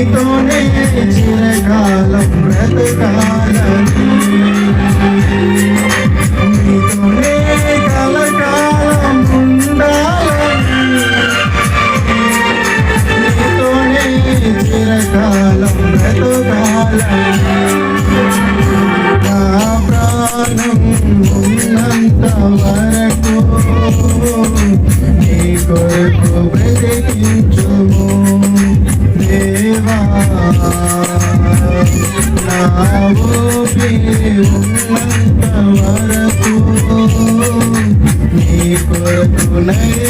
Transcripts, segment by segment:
నీతోనే చిరకాలం బ్రతకాలని. నీతోనే కలకాలం ఉండాలని. నీతోనే చిరకాలం బ్రతకాలని. ఓపి ఉన్నంత నీ కొరకు నరే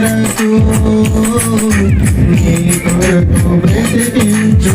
కొరకు నీ కొరకు బ్రతికించు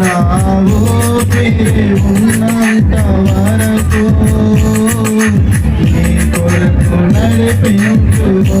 నా ఓపిరి ఉన్నంత వరకు నీ కొరకు నడిపించుకో.